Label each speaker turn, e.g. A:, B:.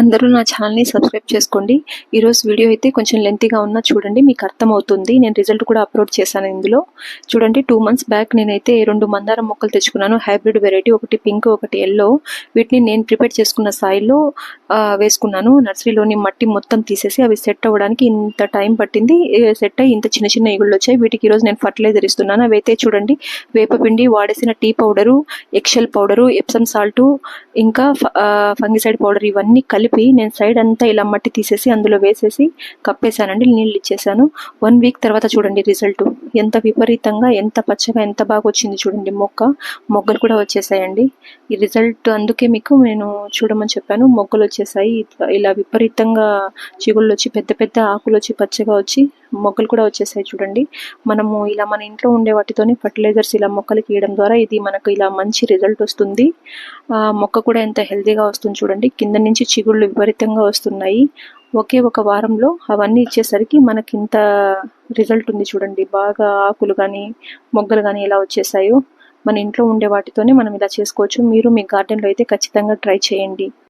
A: అందరూ నా ఛానల్ని సబ్స్క్రైబ్ చేసుకోండి. ఈరోజు వీడియో అయితే కొంచెం లెంతీగా ఉన్నా చూడండి మీకు అర్థమవుతుంది. నేను రిజల్ట్ కూడా అప్లోడ్ చేశాను ఇందులో. చూడండి టూ మంత్స్ బ్యాక్ నేనైతే రెండు మందారం మొక్కలు తెచ్చుకున్నాను. హైబ్రిడ్ వెరైటీ ఒకటి పింక్ ఒకటి ఎల్లో వీటిని నేను ప్రిపేర్ చేసుకున్న సాయిల్లో వేసుకున్నాను. నర్సరీలోని మట్టి మొత్తం తీసేసి అవి సెట్ అవ్వడానికి ఇంత టైం పట్టింది. సెట్ అయ్యి ఇంత చిన్న చిన్న ఇగుళ్ళు వచ్చాయి. వీటికి ఈరోజు నేను ఫర్టిలైజర్ ఇస్తున్నాను. అవి అయితే చూడండి వేపపిండి వాడేసిన tea powder ఎక్షల్ powder Epsom salt ఇంకా ఫంగిసైడ్ పౌడర్ ఇవన్నీ కలిపి కలిపి నేను సైడ్ అంతా ఇలా మట్టి తీసేసి అందులో వేసేసి కప్పేశానండి నీళ్ళు ఇచ్చేసాను వన్ వీక్ తర్వాత చూడండి రిజల్ట్ ఎంత విపరీతంగా ఎంత పచ్చగా ఎంత బాగా వచ్చింది చూడండి మొక్క. మొగ్గలు కూడా వచ్చేసాయండి. ఈ రిజల్ట్ అందుకే మీకు నేను చూడమని చెప్పాను. మొగ్గలు వచ్చేసాయి. ఇలా విపరీతంగా చిగుళ్ళు వచ్చి పెద్ద పెద్ద ఆకులు వచ్చి పచ్చగా వచ్చి మొగ్గలు కూడా వచ్చేసాయి చూడండి. మనము ఇలా మన ఇంట్లో ఉండే వాటితోనే ఫర్టిలైజర్స్ ఇలా మొక్కలకి ఇవ్వడం ద్వారా ఇది మనకు ఇలా మంచి రిజల్ట్ వస్తుంది. మొక్క కూడా ఎంత హెల్తీగా వస్తుంది చూడండి. కింద నుంచి చిగుళ్ళు విపరీతంగా వస్తున్నాయి. ఒకే ఒక వారంలో అవన్నీ ఇచ్చేసరికి మనకి ఇంత రిజల్ట్ ఉంది చూడండి. బాగా ఆకులు కానీ మొగ్గలు కానీ ఎలా వచ్చేసాయో మన ఇంట్లో ఉండే వాటితోనే మనం ఇలా చేసుకోవచ్చు. మీరు మీ గార్డెన్లో అయితే ఖచ్చితంగా ట్రై చేయండి.